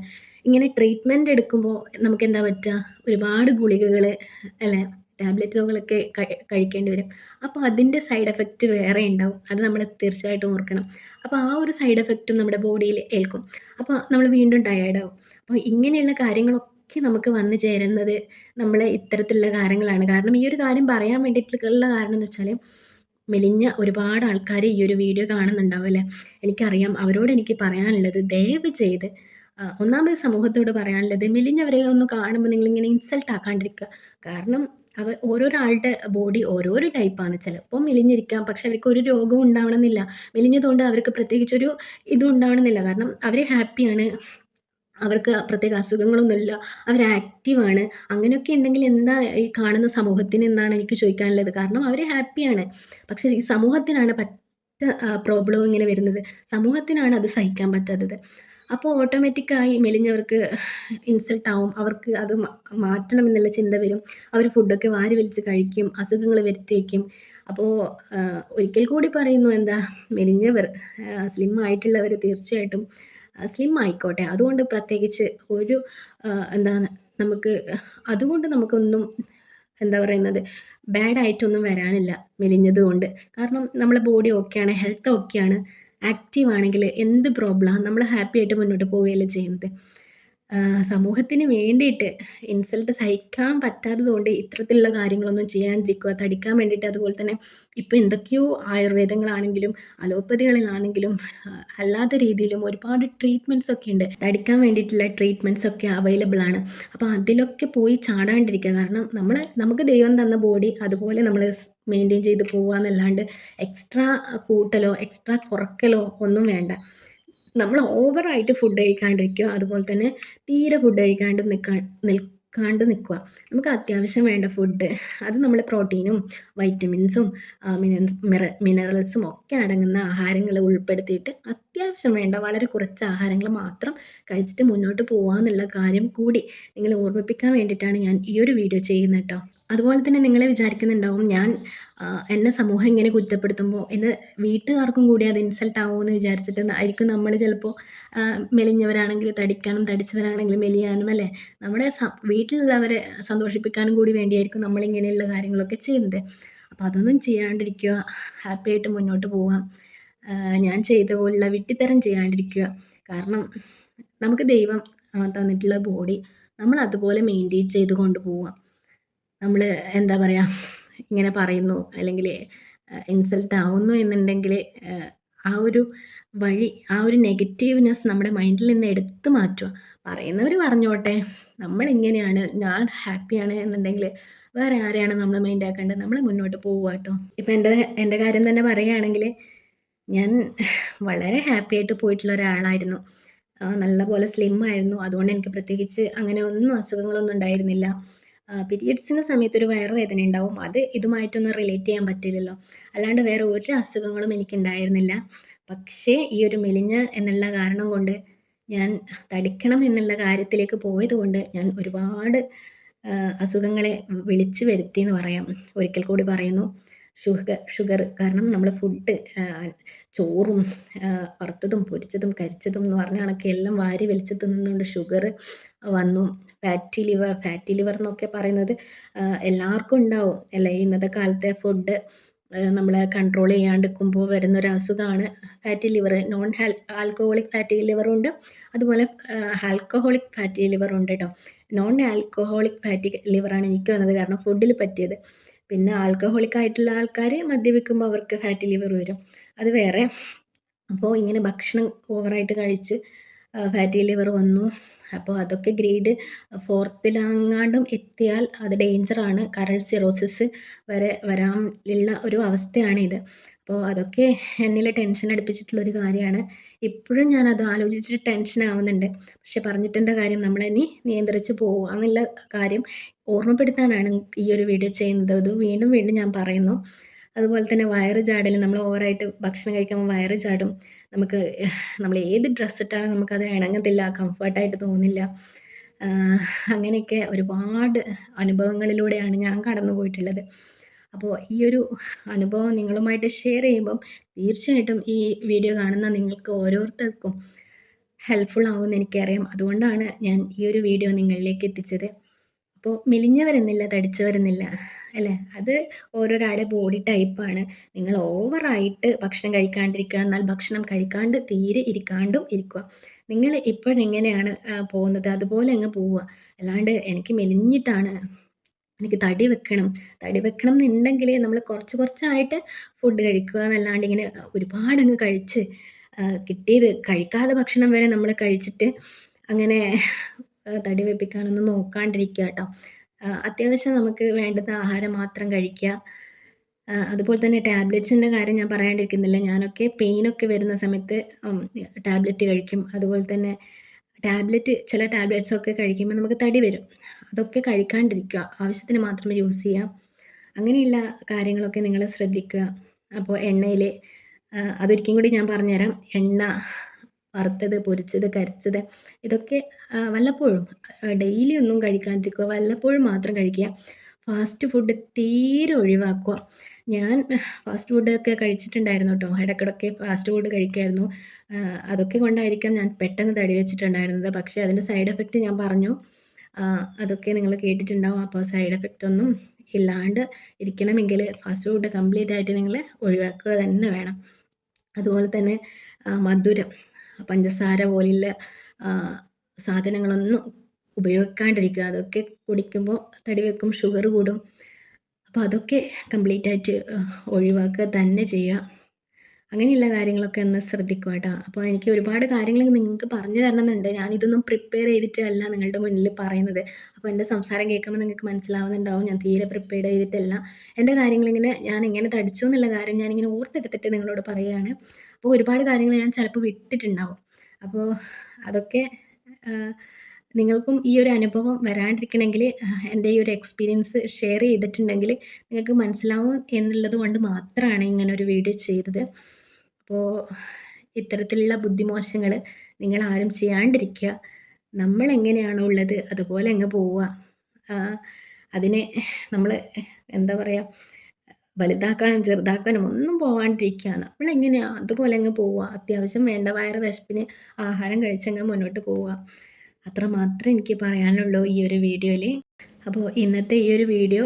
ഇങ്ങനെ ട്രീറ്റ്മെന്റ് എടുക്കുമ്പോൾ നമുക്ക് എന്താ പറ്റുക? ഒരുപാട് ഗുളികകൾ അല്ലേ? ടാബ്ലറ്റുകളൊക്കെ കഴി കഴിക്കേണ്ടി വരും. അപ്പോൾ അതിന്റെ സൈഡ് എഫക്റ്റ് വേറെ ഉണ്ടാവും. അത് നമ്മൾ തീർച്ചയായിട്ടും ഓർക്കണം. അപ്പോൾ ആ ഒരു സൈഡ് എഫക്റ്റും നമ്മുടെ ബോഡിയിൽ ഏൽക്കും. അപ്പോൾ നമ്മൾ വീണ്ടും ടയേർഡ് ആവും. അപ്പോൾ ഇങ്ങനെയുള്ള കാര്യങ്ങളൊക്കെ നമുക്ക് വന്നു ചേരുന്നത് നമ്മളെ ഇത്തരത്തിലുള്ള കാര്യങ്ങളാണ്. കാരണം ഈ ഒരു കാര്യം പറയാൻ വേണ്ടിയിട്ടുള്ള കാരണം എന്ന് വെച്ചാൽ മെലിഞ്ഞ ഒരുപാട് ആൾക്കാർ ഈ ഒരു വീഡിയോ കാണുന്നുണ്ടാവും അല്ലേ? എനിക്കറിയാം. അവരോട് എനിക്ക് പറയാനുള്ളത് ദയവ് ചെയ്ത് ഒന്നാമത് സമൂഹത്തോട് പറയാനുള്ളത് മെലിഞ്ഞവരെ ഒന്ന് കാണുമ്പോൾ നിങ്ങൾ ഇങ്ങനെ ഇൻസൾട്ട് ആക്കാണ്ടിരിക്കുക. കാരണം അവ ഓരോരാളുടെ ബോഡി ഓരോരോ ടൈപ്പാണ്. ചിലപ്പോൾ മെലിഞ്ഞിരിക്കാം. പക്ഷെ അവർക്ക് ഒരു രോഗവും ഉണ്ടാവണമെന്നില്ല. മെലിഞ്ഞതുകൊണ്ട് അവർക്ക് പ്രത്യേകിച്ചൊരു ഇതും ഉണ്ടാവണമെന്നില്ല. കാരണം അവർ ഹാപ്പിയാണ്. അവർക്ക് പ്രത്യേക അസുഖങ്ങളൊന്നുമില്ല. അവർ ആക്റ്റീവാണ്. അങ്ങനെയൊക്കെ ഉണ്ടെങ്കിൽ എന്താ ഈ കാണുന്ന സമൂഹത്തിന് എന്നാണ് എനിക്ക് ചോദിക്കാനുള്ളത്. കാരണം അവർ ഹാപ്പിയാണ്. പക്ഷെ ഈ സമൂഹത്തിനാണ് പറ്റ പ്രോബ്ലം ഇങ്ങനെ വരുന്നത്. സമൂഹത്തിനാണ് അത് സഹിക്കാൻ പറ്റാത്തത്. അപ്പോൾ ഓട്ടോമാറ്റിക്കായി മെലിഞ്ഞവർക്ക് ഇൻസൾട്ട് ആവും. അവർക്ക് അത് മാറ്റണം എന്നുള്ള ചിന്ത വരും. അവർ ഫുഡൊക്കെ വാരി വലിച്ച് കഴിക്കും. അസുഖങ്ങൾ വരുത്തി വയ്ക്കും. അപ്പോൾ ഒരിക്കൽ കൂടി പറയുന്നു എന്താ മെലിഞ്ഞവർ സ്ലിം ആയിട്ടുള്ളവർ തീർച്ചയായിട്ടും സ്ലിം ആയിക്കോട്ടെ. അതുകൊണ്ട് പ്രത്യേകിച്ച് ഒരു എന്താണ് നമുക്ക് അതുകൊണ്ട് നമുക്കൊന്നും എന്താ പറയുന്നത് ബാഡായിട്ടൊന്നും വരാനില്ല മെലിഞ്ഞത് കൊണ്ട്. കാരണം നമ്മളെ ബോഡി ഓക്കെയാണ്. ഹെൽത്ത് ഓക്കെയാണ്. ആക്റ്റീവ് ആണെങ്കിൽ എന്ത് പ്രോബ്ലം നമ്മൾ ഹാപ്പി ആയിട്ട് മുന്നോട്ട് പോവുകയല്ലേ ചെയ്യുന്നത്. സമൂഹത്തിന് വേണ്ടിയിട്ട് ഇൻസൾട്ട് സഹിക്കാൻ പറ്റാത്തത് കൊണ്ട് ഇത്തരത്തിലുള്ള കാര്യങ്ങളൊന്നും ചെയ്യാണ്ടിരിക്കുക. തടിക്കാൻ വേണ്ടിയിട്ട് അതുപോലെ തന്നെ ഇപ്പോൾ എന്തൊക്കെയോ ആയുർവേദങ്ങളാണെങ്കിലും അലോപ്പതികളിലാണെങ്കിലും അല്ലാത്ത രീതിയിലും ഒരുപാട് ട്രീറ്റ്മെന്റ്സ് ഒക്കെ ഉണ്ട്. തടിക്കാൻ വേണ്ടിയിട്ടുള്ള ട്രീറ്റ്മെന്റ്സ് ഒക്കെ അവൈലബിൾ ആണ്. അപ്പോൾ അതിലൊക്കെ പോയി ചാടാണ്ടിരിക്കുക. കാരണം നമ്മൾ നമുക്ക് ദൈവം തന്ന ബോഡി അതുപോലെ നമ്മൾ സ് മെയിന്റെയിൻ ചെയ്ത് പോവാന്നല്ലാണ്ട് എക്സ്ട്രാ കൂട്ടലോ എക്സ്ട്രാ കുറക്കലോ ഒന്നും വേണ്ട. നമ്മൾ ഓവറായിട്ട് ഫുഡ് കഴിക്കാണ്ടിരിക്കുക. അതുപോലെ തന്നെ തീരെ ഫുഡ് കഴിക്കാണ്ട് നിൽക്കാൻ നിൽക്കാണ്ട് നിൽക്കുക നമുക്ക് അത്യാവശ്യം വേണ്ട ഫുഡ് അത് നമ്മൾ പ്രോട്ടീനും വൈറ്റമിൻസും മിനറൽസും ഒക്കെ അടങ്ങുന്ന ആഹാരങ്ങൾ ഉൾപ്പെടുത്തിയിട്ട് അത്യാവശ്യം വേണ്ട വളരെ കുറച്ച് ആഹാരങ്ങൾ മാത്രം കഴിച്ചിട്ട് മുന്നോട്ട് പോകാമെന്നുള്ള കാര്യം കൂടി നിങ്ങളെ ഓർമ്മിപ്പിക്കാൻ വേണ്ടിയിട്ടാണ് ഞാൻ ഈ ഒരു വീഡിയോ ചെയ്യുന്നത് ട്ടോ. അതുപോലെ തന്നെ നിങ്ങളെ വിചാരിക്കുന്നുണ്ടാവും ഞാൻ എന്നെ സമൂഹം ഇങ്ങനെ കുറ്റപ്പെടുത്തുമ്പോൾ എന്നെ വീട്ടുകാർക്കും കൂടി അത് ഇൻസൾട്ട് ആവുമെന്ന് വിചാരിച്ചിട്ട് ആയിരിക്കും നമ്മൾ ചിലപ്പോൾ മെലിഞ്ഞവരാണെങ്കിൽ തടിക്കാനും തടിച്ചവരാണെങ്കിൽ മെലിയാനും അല്ലേ? നമ്മുടെ വീട്ടിലുള്ളവരെ സന്തോഷിപ്പിക്കാനും കൂടി വേണ്ടിയായിരിക്കും നമ്മളിങ്ങനെയുള്ള കാര്യങ്ങളൊക്കെ ചെയ്യുന്നത്. അപ്പോൾ അതൊന്നും ചെയ്യാണ്ടിരിക്കുക. ഹാപ്പി ആയിട്ട് മുന്നോട്ട് പോവാം ഞാൻ ചെയ്ത പോലുള്ള വിട്ടിത്തരം ചെയ്യാണ്ടിരിക്കുക. കാരണം നമുക്ക് ദൈവം തന്നിട്ടുള്ള ബോഡി നമ്മൾ അതുപോലെ മെയിന്റെയിൻ ചെയ്ത് കൊണ്ടുപോവുക. നമ്മൾ എന്താ പറയുക ഇങ്ങനെ പറയുന്നു അല്ലെങ്കിൽ ഇൻസൾട്ട് ആവുന്നു എന്നുണ്ടെങ്കിൽ ആ ഒരു വഴി ആ ഒരു നെഗറ്റീവ്നെസ് നമ്മുടെ മൈൻഡിൽ നിന്ന് എടുത്തു മാറ്റുക. പറയുന്നവർ പറഞ്ഞോട്ടെ. നമ്മൾ ഇങ്ങനെയാണ് ഞാൻ ഹാപ്പിയാണ് എന്നുണ്ടെങ്കിൽ വേറെ ആരെയാണ് നമ്മൾ മൈൻഡ് ആക്കേണ്ടത് നമ്മൾ മുന്നോട്ട് പോവുക കേട്ടോ ഇപ്പം എന്റെ എന്റെ കാര്യം തന്നെ പറയുകയാണെങ്കിൽ ഞാൻ വളരെ ഹാപ്പി ആയിട്ട് പോയിട്ടുള്ള ഒരാളായിരുന്നു നല്ലപോലെ സ്ലിം ആയിരുന്നു അതുകൊണ്ട് എനിക്ക് പ്രത്യേകിച്ച് അങ്ങനെ ഒന്നും അസുഖങ്ങളൊന്നും ഉണ്ടായിരുന്നില്ല പീരിയഡ്സിന്റെ സമയത്ത് ഒരു വയറുവേദന ഉണ്ടാവും. അത് ഇതുമായിട്ടൊന്നും റിലേറ്റ് ചെയ്യാൻ പറ്റില്ലല്ലോ. അല്ലാണ്ട് വേറെ ഒരു അസുഖങ്ങളും എനിക്കുണ്ടായിരുന്നില്ല. പക്ഷേ ഈ ഒരു മെലിഞ്ഞ എന്നുള്ള കാരണം കൊണ്ട് ഞാൻ തടിക്കണം എന്നുള്ള കാര്യത്തിലേക്ക് പോയത് കൊണ്ട് ഞാൻ ഒരുപാട് അസുഖങ്ങളെ വിളിച്ചു വരുത്തി എന്ന് പറയാം. ഒരിക്കൽ കൂടി പറയുന്നു. ഷുഗർ ഷുഗർ കാരണം നമ്മൾ ഫുഡ് ചോറും വറുത്തതും പൊരിച്ചതും കരിച്ചതും എന്ന് പറഞ്ഞ കണക്ക് എല്ലാം വാരി വലിച്ചു തിന്നുന്നതുകൊണ്ട് ഷുഗർ വന്നു. ഫാറ്റി ലിവർ ഫാറ്റി ലിവർ എന്നൊക്കെ പറയുന്നത് എല്ലാവർക്കും ഉണ്ടാവും. അല്ലേ ഇന്നത്തെ കാലത്തെ ഫുഡ് നമ്മൾ കൺട്രോൾ ചെയ്യാണ്ടിരിക്കുമ്പോൾ വരുന്ന ഒരു അസുഖമാണ് fatty liver non alcoholic fatty ലിവറുണ്ട് അതുപോലെ ആൽക്കഹോളിക് ഫാറ്റി ലിവർ ഉണ്ട് കേട്ടോ നോൺ ആൽക്കഹോളിക് ഫാറ്റി ലിവറാണ് എനിക്ക് വന്നത് കാരണം ഫുഡിൽ പറ്റിയത്. പിന്നെ ആൽക്കഹോളിക് ആയിട്ടുള്ള ആൾക്കാർ മദ്യപിക്കുമ്പോൾ അവർക്ക് ഫാറ്റി ലിവർ വരും. അത് വേറെ. അപ്പോൾ ഇങ്ങനെ ഭക്ഷണം ഓവറായിട്ട് കഴിച്ച് ഫാറ്റി ലിവർ വന്നു. അപ്പോൾ അതൊക്കെ ഗ്രേഡ് ഫോർത്തിലെങ്ങാണ്ടും എത്തിയാൽ അത് ഡേഞ്ചറാണ് കരൾ സിറോസിസ് വരെ വരാൻ ഉള്ള ഒരു അവസ്ഥയാണിത്. അപ്പോൾ അതൊക്കെ എന്നിൽ ടെൻഷൻ അടുപ്പിച്ചിട്ടുള്ളൊരു കാര്യമാണ്. ഇപ്പോഴും ഞാൻ അത് ആലോചിച്ചിട്ട് ടെൻഷൻ ആവുന്നുണ്ട്. പക്ഷെ പറഞ്ഞിട്ടെന്താ കാര്യം? നമ്മളിനി നിയന്ത്രിച്ച് പോവുക എന്നുള്ള കാര്യം ഓർമ്മപ്പെടുത്താനാണ് ഈ ഒരു വീഡിയോ ചെയ്യുന്നത്. അത് വീണ്ടും വീണ്ടും ഞാൻ പറയുന്നു. അതുപോലെ തന്നെ വയറ് ചാടൽ നമ്മൾ ഓവറായിട്ട് ഭക്ഷണം കഴിക്കുമ്പോൾ വയറ് ചാടും. നമുക്ക് നമ്മൾ ഏത് ഡ്രസ്സ് ഇട്ടാലും നമുക്കത് ഇണങ്ങത്തില്ല കംഫർട്ടായിട്ട് തോന്നില്ല. അങ്ങനെയൊക്കെ ഒരുപാട് അനുഭവങ്ങളിലൂടെയാണ് ഞാൻ കടന്നു പോയിട്ടുള്ളത് അപ്പോൾ ഈ ഒരു അനുഭവം നിങ്ങളുമായിട്ട് ഷെയർ ചെയ്യുമ്പം തീർച്ചയായിട്ടും ഈ വീഡിയോ കാണുന്ന നിങ്ങൾക്ക് ഓരോരുത്തർക്കും ഹെൽപ്ഫുൾ ആവുമെന്ന് എനിക്കറിയാം. അതുകൊണ്ടാണ് ഞാൻ ഈ ഒരു വീഡിയോ നിങ്ങളിലേക്ക് എത്തിച്ചത്. അപ്പോൾ മെലിഞ്ഞവരെന്നില്ല തടിച്ചവരെന്നില്ല അല്ലേ? അത് ഓരോരാളുടെ ബോഡി ടൈപ്പാണ് നിങ്ങൾ ഓവറായിട്ട് ഭക്ഷണം കഴിക്കാണ്ടിരിക്കുക. എന്നാൽ ഭക്ഷണം കഴിക്കാണ്ട് തീരെ ഇരിക്കാണ്ടും ഇരിക്കുക. നിങ്ങൾ ഇപ്പോഴെങ്ങനെയാണ് പോകുന്നത്? അതുപോലെ അങ്ങ് പോവുക. അല്ലാണ്ട് എനിക്ക് മെലിഞ്ഞിട്ടാണ്. എനിക്ക് തടി വെക്കണം. തടി വെക്കണം എന്നുണ്ടെങ്കിൽ നമ്മൾ കുറച്ച് കുറച്ചായിട്ട് ഫുഡ് കഴിക്കുക എന്നല്ലാണ്ട് ഇങ്ങനെ ഒരുപാടങ്ങ് കഴിച്ച് കിട്ടിയത് കഴിക്കാതെ ഭക്ഷണം വരെ നമ്മൾ കഴിച്ചിട്ട് അങ്ങനെ തടി വെപ്പിക്കാനൊന്നും നോക്കാണ്ടിരിക്കുക കേട്ടോ. അത്യാവശ്യം നമുക്ക് വേണ്ടുന്ന ആഹാരം മാത്രം കഴിക്കുക. അതുപോലെ തന്നെ ടാബ്ലറ്റ്സിന്റെ കാര്യം ഞാൻ പറയാണ്ടിരിക്കുന്നില്ല. ഞാനൊക്കെ പെയിനൊക്കെ വരുന്ന സമയത്ത് ടാബ്ലറ്റ് കഴിക്കും. അതുപോലെ തന്നെ ടാബ്ലറ്റ് ചില ടാബ്ലറ്റ്സ് ഒക്കെ കഴിക്കുമ്പോൾ നമുക്ക് തടി വരും. അതൊക്കെ കഴിക്കാണ്ടിരിക്കുക. ആവശ്യത്തിന് മാത്രമേ യൂസ് ചെയ്യുക. അങ്ങനെയുള്ള കാര്യങ്ങളൊക്കെ നിങ്ങൾ ശ്രദ്ധിക്കുക. അപ്പോൾ എണ്ണയിൽ അതൊരിക്കലും കൂടി ഞാൻ പറഞ്ഞുതരാം. എണ്ണ വറുത്തത് പൊരിച്ചത് കരിച്ചത് ഇതൊക്കെ വല്ലപ്പോഴും ഡെയിലി ഒന്നും കഴിക്കാണ്ടിരിക്കുക വല്ലപ്പോഴും മാത്രം കഴിക്കുക. ഫാസ്റ്റ് ഫുഡ് തീരെ ഒഴിവാക്കുക. ഞാൻ ഫാസ്റ്റ് ഫുഡൊക്കെ കഴിച്ചിട്ടുണ്ടായിരുന്നു കേട്ടോ ഇടയ്ക്കിടയ്ക്ക് ഫാസ്റ്റ് ഫുഡ് കഴിക്കായിരുന്നു. അതൊക്കെ കൊണ്ടായിരിക്കാം ഞാൻ പെട്ടെന്ന് തടി വെച്ചിട്ടുണ്ടായിരുന്നത്. പക്ഷേ അതിന്റെ സൈഡ് എഫക്റ്റ് ഞാൻ പറഞ്ഞു. അതൊക്കെ നിങ്ങൾ കേട്ടിട്ടുണ്ടാവും. അപ്പോൾ സൈഡ് എഫക്റ്റ് ഒന്നും ഇല്ലാണ്ട് ഇരിക്കണമെങ്കിൽ ഫാസ്റ്റ് ഫുഡ് കംപ്ലീറ്റ് ആയിട്ട് നിങ്ങൾ ഒഴിവാക്കുക തന്നെ വേണം. അതുപോലെ തന്നെ മധുരം പഞ്ചസാര പോലുള്ള സാധനങ്ങളൊന്നും ഉപയോഗിക്കാണ്ടിരിക്കുക. അതൊക്കെ കുടിക്കുമ്പോൾ തടി വെക്കും ഷുഗർ കൂടും. അപ്പോൾ അതൊക്കെ കംപ്ലീറ്റ് ആയിട്ട് ഒഴിവാക്കുക തന്നെ ചെയ്യുക. അങ്ങനെയുള്ള കാര്യങ്ങളൊക്കെ ഒന്ന് ശ്രദ്ധിക്കുക കേട്ടോ. അപ്പോൾ എനിക്ക് ഒരുപാട് കാര്യങ്ങൾ നിങ്ങൾക്ക് പറഞ്ഞു തരണമെന്നുണ്ട്. ഞാനിതൊന്നും പ്രിപ്പയർ ചെയ്തിട്ടല്ല നിങ്ങളുടെ മുന്നിൽ പറയുന്നത്. അപ്പോൾ എന്റെ സംസാരം കേൾക്കുമ്പോൾ നിങ്ങൾക്ക് മനസ്സിലാവുന്നുണ്ടാവും. ഞാൻ തീരെ പ്രിപ്പയർ ചെയ്തിട്ടല്ല. എന്റെ കാര്യങ്ങളിങ്ങനെ ഞാൻ എങ്ങനെ തടിച്ചു എന്നുള്ള കാര്യം ഞാനിങ്ങനെ ഓർത്തെടുത്തിട്ട് നിങ്ങളോട് പറയുകയാണ്. അപ്പോൾ ഒരുപാട് കാര്യങ്ങൾ ഞാൻ ചിലപ്പോൾ വിട്ടിട്ടുണ്ടാവും. അപ്പോൾ അതൊക്കെ നിങ്ങൾക്കും ഈ ഒരു അനുഭവം വരാണ്ടിരിക്കണമെങ്കിൽ എന്റെ ഈ ഒരു എക്സ്പീരിയൻസ് ഷെയർ ചെയ്തിട്ടുണ്ടെങ്കിൽ നിങ്ങൾക്ക് മനസ്സിലാവും എന്നുള്ളത് കൊണ്ട് മാത്രമാണ് ഇങ്ങനെ ഒരു വീഡിയോ ചെയ്തത്. അപ്പോൾ ഇത്തരത്തിലുള്ള ബുദ്ധിമോശങ്ങൾ നിങ്ങൾ ആരും ചെയ്യാണ്ടിരിക്കുക. നമ്മൾ എങ്ങനെയാണോ ഉള്ളത് അതുപോലെ അങ്ങ് പോവുക. അതിനെ നമ്മൾ എന്താ പറയുക വലുതാക്കാനും ചെറുതാക്കാനും ഒന്നും പോവാണ്ടിരിക്കുകയാണ്. നമ്മളെങ്ങനെയാണ് അതുപോലെ അങ്ങ് പോവുക. അത്യാവശ്യം വേണ്ട വയറ് വിശപ്പിന് ആഹാരം കഴിച്ചങ്ങ് മുന്നോട്ട് പോവുക. അത്ര മാത്രമേ എനിക്ക് പറയാനുള്ളൂ ഈ ഒരു വീഡിയോയിൽ അപ്പോൾ ഇന്നത്തെ ഈ ഒരു വീഡിയോ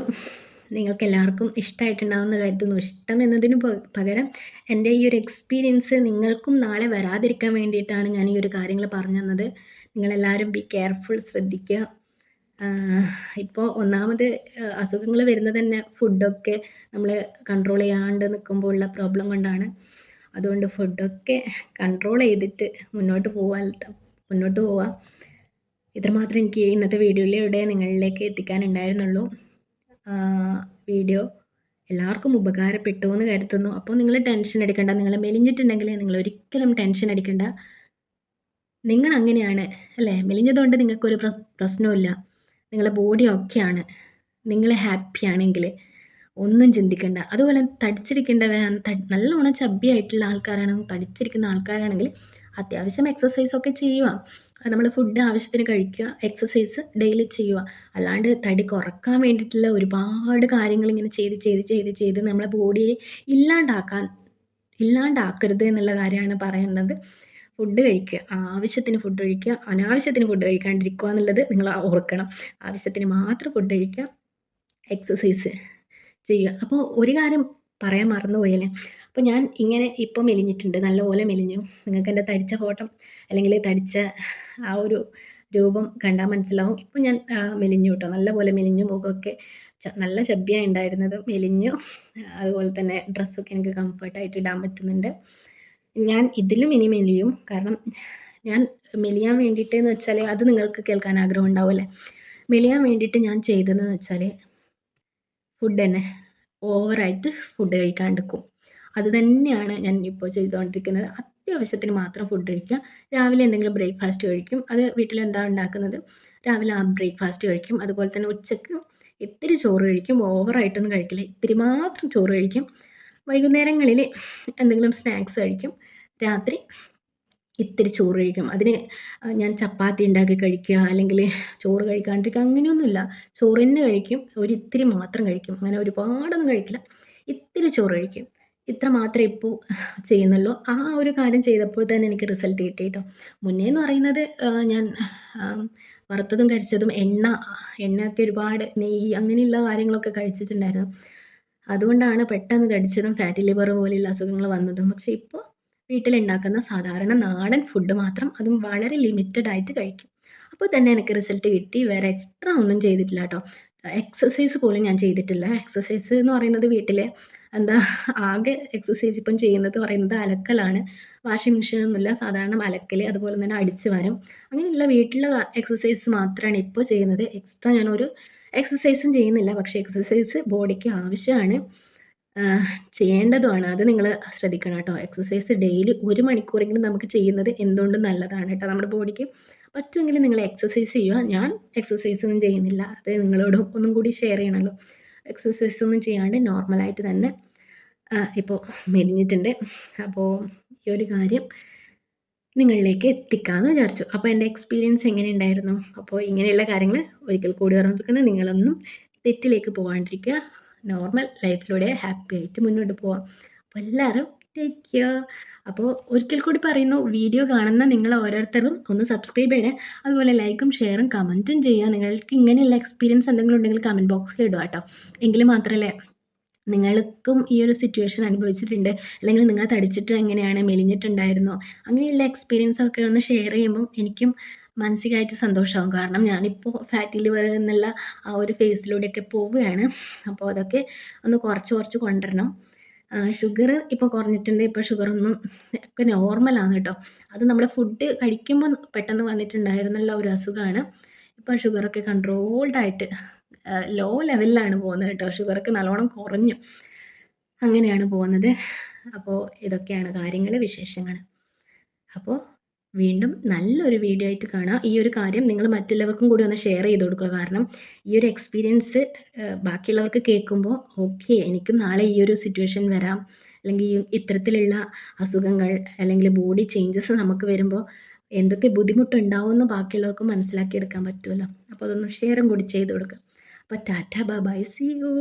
നിങ്ങൾക്ക് എല്ലാവർക്കും ഇഷ്ടമായിട്ടുണ്ടാവുമെന്ന് കരുതുന്നു. ഇഷ്ടം എന്നതിന് പകരം എന്റെ ഈ ഒരു എക്സ്പീരിയൻസ് നിങ്ങൾക്കും നാളെ വരാതിരിക്കാൻ വേണ്ടിയിട്ടാണ് ഞാൻ ഈ ഒരു കാര്യങ്ങൾ പറഞ്ഞു തന്നത്. നിങ്ങളെല്ലാവരും ബി കെയർഫുൾ ശ്രദ്ധിക്കുക. ഇപ്പോൾ ഒന്നാമത് അസുഖങ്ങൾ വരുന്നത് തന്നെ ഫുഡൊക്കെ നമ്മൾ കൺട്രോൾ ചെയ്യാണ്ട് നിൽക്കുമ്പോൾ ഉള്ള പ്രോബ്ലം കൊണ്ടാണ്. അതുകൊണ്ട് ഫുഡൊക്കെ കൺട്രോൾ ചെയ്തിട്ട് മുന്നോട്ട് പോകാൻ മുന്നോട്ട് പോവാം. ഇത്രമാത്രം എനിക്ക് ഇന്നത്തെ വീഡിയോയിലൂടെ നിങ്ങളിലേക്ക് എത്തിക്കാനുണ്ടായിരുന്നുള്ളൂ. വീഡിയോ എല്ലാവർക്കും ഉപകാരപ്പെട്ടു എന്ന് കരുതുന്നു. അപ്പോൾ നിങ്ങൾ ടെൻഷൻ അടിക്കണ്ട. നിങ്ങൾ മെലിഞ്ഞിട്ടുണ്ടെങ്കിൽ നിങ്ങൾ ഒരിക്കലും ടെൻഷൻ അടിക്കേണ്ട. നിങ്ങൾ അങ്ങനെയാണ് അല്ലേ? മെലിഞ്ഞതുകൊണ്ട് നിങ്ങൾക്കൊരു പ്രശ്നമില്ല നിങ്ങളുടെ ബോഡി ഒക്കെയാണ് നിങ്ങൾ ഹാപ്പി ആണെങ്കിൽ ഒന്നും ചിന്തിക്കേണ്ട. അതുപോലെ തടിച്ചിരിക്കേണ്ടവരാണ് നല്ലോണം ചബ്ബിയായിട്ടുള്ള ആൾക്കാരാണ് തടിച്ചിരിക്കുന്ന ആൾക്കാരാണെങ്കിൽ അത്യാവശ്യം എക്സസൈസൊക്കെ ചെയ്യുക. നമ്മൾ ഫുഡ് ആവശ്യത്തിന് കഴിക്കുക എക്സസൈസ് ഡെയിലി ചെയ്യുക. അല്ലാണ്ട് തടി കുറയ്ക്കാൻ വേണ്ടിയിട്ടുള്ള ഒരുപാട് കാര്യങ്ങൾ ഇങ്ങനെ ചെയ്ത് ചെയ്ത് ചെയ്ത് ചെയ്ത് നമ്മളെ ബോഡിയെ ഇല്ലാണ്ടാക്കാൻ ഇല്ലാണ്ടാക്കരുത് എന്നുള്ള കാര്യമാണ് പറയുന്നത് ഫുഡ് കഴിക്കുക. ആവശ്യത്തിന് ഫുഡ് കഴിക്കുക. അനാവശ്യത്തിന് ഫുഡ് കഴിക്കാണ്ടിരിക്കുക എന്നുള്ളത് നിങ്ങൾ ഓർക്കണം. ആവശ്യത്തിന് മാത്രം ഫുഡ് കഴിക്കുക. എക്സസൈസ് ചെയ്യുക. അപ്പോൾ ഒരു കാര്യം പറയാൻ മറന്നുപോയല്ലേ അപ്പോൾ ഞാൻ ഇങ്ങനെ ഇപ്പം മെലിഞ്ഞിട്ടുണ്ട്. നല്ലപോലെ മെലിഞ്ഞു. നിങ്ങൾക്ക് എന്റെ തടിച്ച ഫോട്ടം അല്ലെങ്കിൽ തടിച്ച ആ ഒരു രൂപം കണ്ടാൽ മനസ്സിലാവും. ഇപ്പം ഞാൻ മെലിഞ്ഞു കേട്ടോ. നല്ലപോലെ മെലിഞ്ഞു. മുഖമൊക്കെ നല്ല ചബ്ബിയാണ് ഉണ്ടായിരുന്നത്. മെലിഞ്ഞു. അതുപോലെ തന്നെ ഡ്രസ്സൊക്കെ എനിക്ക് കംഫർട്ടായിട്ട് ഇടാൻ പറ്റുന്നുണ്ട്. ഞാൻ ഇതിലും ഇനി മെലിയും. കാരണം ഞാൻ മെലിയാൻ വേണ്ടിയിട്ടെന്ന് വെച്ചാൽ അത് നിങ്ങൾക്ക് കേൾക്കാൻ ആഗ്രഹം ഉണ്ടാവുമല്ലേ മെലിയാൻ വേണ്ടിയിട്ട് ഞാൻ ചെയ്തതെന്ന് വെച്ചാൽ ഫുഡ് തന്നെ. ഓവറായിട്ട് ഫുഡ് കഴിക്കാണ്ടിരിക്കും. അത് തന്നെയാണ് ഞാൻ ഇപ്പോൾ ചെയ്തുകൊണ്ടിരിക്കുന്നത്. അത്യാവശ്യത്തിന് മാത്രം ഫുഡ് കഴിക്കുക. രാവിലെ എന്തെങ്കിലും ബ്രേക്ക്ഫാസ്റ്റ് കഴിക്കും. അത് വീട്ടിൽ എന്താ ഉണ്ടാക്കുന്നത്? രാവിലെ ആ ബ്രേക്ക്ഫാസ്റ്റ് കഴിക്കും. അതുപോലെ തന്നെ ഉച്ചയ്ക്ക് ഇത്തിരി ചോറ് കഴിക്കും. ഓവറായിട്ടൊന്നും കഴിക്കില്ല. ഇത്തിരി മാത്രം ചോറ് കഴിക്കും. വൈകുന്നേരങ്ങളിൽ എന്തെങ്കിലും സ്നാക്സ് കഴിക്കും. രാത്രി ഇത്തിരി ചോറ് കഴിക്കും. അതിന് ഞാൻ ചപ്പാത്തി ഉണ്ടാക്കി കഴിക്കുക അല്ലെങ്കിൽ ചോറ് കഴിക്കാണ്ടിരിക്കുക അങ്ങനെയൊന്നുമില്ല. ചോറ് തന്നെ കഴിക്കും. ഒരു ഇത്തിരി മാത്രം കഴിക്കും. അങ്ങനെ ഒരുപാടൊന്നും കഴിക്കില്ല. ഇത്തിരി ചോറ് കഴിക്കും. ഇത്ര മാത്രമേ ഇപ്പോൾ ചെയ്യുന്നുള്ളൂ. ആ ഒരു കാര്യം ചെയ്തപ്പോൾ തന്നെ എനിക്ക് റിസൾട്ട് കിട്ടി കേട്ടോ മുന്നേ എന്ന് പറയുന്നത് ഞാൻ വറുത്തതും കഴിച്ചതും എണ്ണ എണ്ണയൊക്കെ ഒരുപാട് നെയ്യ് അങ്ങനെയുള്ള കാര്യങ്ങളൊക്കെ കഴിച്ചിട്ടുണ്ടായിരുന്നു. അതുകൊണ്ടാണ് പെട്ടെന്ന് തടിച്ചതും ഫാറ്റി ലിവർ പോലെയുള്ള അസുഖങ്ങൾ വന്നതും. പക്ഷേ ഇപ്പോൾ വീട്ടിലുണ്ടാക്കുന്ന സാധാരണ നാടൻ ഫുഡ് മാത്രം അതും വളരെ ലിമിറ്റഡ് ആയിട്ട് കഴിക്കും. അപ്പോൾ തന്നെ എനിക്ക് റിസൾട്ട് കിട്ടി. വേറെ എക്സ്ട്രാ ഒന്നും ചെയ്തിട്ടില്ല കേട്ടോ. എക്സസൈസ് പോലും ഞാൻ ചെയ്തിട്ടില്ല. എക്സസൈസ് എന്ന് പറയുന്നത് വീട്ടിലെ എന്താ ആകെ എക്സസൈസ് ഇപ്പം ചെയ്യുന്നത് പറയുന്നത് അലക്കലാണ്. വാഷിംഗ് മെഷീനൊന്നുമില്ല സാധാരണ അലക്കൽ അതുപോലെ തന്നെ അടിച്ചു വരും. അങ്ങനെയുള്ള വീട്ടിലെ എക്സസൈസ് മാത്രമാണ് ഇപ്പോൾ ചെയ്യുന്നത്. എക്സ്ട്രാ ഞാനൊരു എക്സസൈസും ചെയ്യുന്നില്ല. പക്ഷേ എക്സസൈസ് ബോഡിക്ക് ആവശ്യമാണ്. ചെയ്യേണ്ടതുമാണ്. അത് നിങ്ങൾ ശ്രദ്ധിക്കണം കേട്ടോ. എക്സസൈസ് ഡെയിലി ഒരു മണിക്കൂറെങ്കിലും നമുക്ക് ചെയ്യുന്നത് എന്തുകൊണ്ടും നല്ലതാണ് കേട്ടോ നമ്മുടെ ബോഡിക്ക് പറ്റുമെങ്കിൽ നിങ്ങൾ എക്സസൈസ് ചെയ്യുക. ഞാൻ എക്സസൈസ് ഒന്നും ചെയ്യുന്നില്ല. അത് നിങ്ങളോട് ഒന്നും കൂടി ഷെയർ ചെയ്യണമല്ലോ എക്സസൈസ് ഒന്നും ചെയ്യാണ്ട് നോർമലായിട്ട് തന്നെ ഇപ്പോൾ മെലിഞ്ഞിട്ടുണ്ട്. അപ്പോൾ ഈ ഒരു കാര്യം നിങ്ങളിലേക്ക് എത്തിക്കാമെന്ന് വിചാരിച്ചു. അപ്പോൾ എന്റെ എക്സ്പീരിയൻസ് എങ്ങനെ ഉണ്ടായിരുന്നു അപ്പോൾ ഇങ്ങനെയുള്ള കാര്യങ്ങൾ ഒരിക്കൽ കൂടി ഓർമ്മിപ്പിക്കുന്നത് നിങ്ങളൊന്നും തെറ്റിലേക്ക് പോകാണ്ടിരിക്കുക. നോർമൽ ലൈഫിലൂടെ ഹാപ്പി ആയിട്ട് മുന്നോട്ട് പോവാം. അപ്പോൾ എല്ലാവരും ടേക്ക് കെയർ അപ്പോൾ ഒരിക്കൽ കൂടി പറയുന്നു വീഡിയോ കാണുന്ന നിങ്ങൾ ഓരോരുത്തരും ഒന്ന് സബ്സ്ക്രൈബ് ചെയ്യണേ. അതുപോലെ ലൈക്കും ഷെയറും കമന്റും ചെയ്യുക. നിങ്ങൾക്ക് ഇങ്ങനെയുള്ള എക്സ്പീരിയൻസ് എന്തെങ്കിലും ഉണ്ടെങ്കിൽ കമന്റ് ബോക്സിൽ ഇടുക കേട്ടോ. എങ്കിൽ മാത്രമല്ലേ നിങ്ങൾക്കും ഈ ഒരു സിറ്റുവേഷൻ അനുഭവിച്ചിട്ടുണ്ട്. അല്ലെങ്കിൽ നിങ്ങൾ തടിച്ചിട്ട് എങ്ങനെയാണ് മെലിഞ്ഞിട്ടുണ്ടായിരുന്നോ? അങ്ങനെയുള്ള എക്സ്പീരിയൻസ് ഒക്കെ ഒന്ന് ഷെയർ ചെയ്യുമ്പോൾ എനിക്കും മാനസികമായിട്ട് സന്തോഷമാകും കാരണം ഞാനിപ്പോൾ ഫാറ്റി ലിവർ എന്നുള്ള ആ ഒരു ഫേസിലൂടെയൊക്കെ പോവുകയാണ്. അപ്പോൾ അതൊക്കെ ഒന്ന് കുറച്ച് കുറച്ച് കൊണ്ടുവരണം. ഷുഗർ ഇപ്പോൾ കുറഞ്ഞിട്ടുണ്ട്. ഇപ്പോൾ ഷുഗറൊന്നും ഒക്കെ നോർമലാണ് കേട്ടോ. അത് നമ്മുടെ ഫുഡ് കഴിക്കുമ്പോൾ പെട്ടെന്ന് വന്നിട്ടുണ്ടായിരുന്നുള്ള ഒരു അസുഖമാണ്. ഇപ്പോൾ ഷുഗറൊക്കെ കൺട്രോൾഡ് ആയിട്ട് ലോ ലെവലിലാണ് പോകുന്നത് കേട്ടോ. ഷുഗറൊക്കെ നല്ലോണം കുറഞ്ഞു. അങ്ങനെയാണ് പോകുന്നത്. അപ്പോൾ ഇതൊക്കെയാണ് കാര്യങ്ങൾ വിശേഷങ്ങൾ അപ്പോൾ വീണ്ടും നല്ലൊരു വീഡിയോ ആയിട്ട് കാണാം. ഈ ഒരു കാര്യം നിങ്ങൾ മറ്റുള്ളവർക്കും കൂടി ഒന്ന് ഷെയർ ചെയ്ത് കൊടുക്കുക. കാരണം ഈ ഒരു എക്സ്പീരിയൻസ് ബാക്കിയുള്ളവർക്ക് കേൾക്കുമ്പോൾ ഓക്കെ എനിക്കും നാളെ ഈ ഒരു സിറ്റുവേഷൻ വരാം. അല്ലെങ്കിൽ ഇത്തരത്തിലുള്ള അസുഖങ്ങൾ അല്ലെങ്കിൽ ബോഡി ചേഞ്ചസ് നമുക്ക് വരുമ്പോൾ എന്തൊക്കെ ബുദ്ധിമുട്ടുണ്ടാവുമെന്ന് ബാക്കിയുള്ളവർക്ക് മനസ്സിലാക്കിയെടുക്കാൻ പറ്റുമല്ലോ. അപ്പോൾ അതൊന്ന് ഷെയറും കൂടി ചെയ്ത് കൊടുക്കുക. അപ്പോൾ ടാറ്റ ബൈ സി യു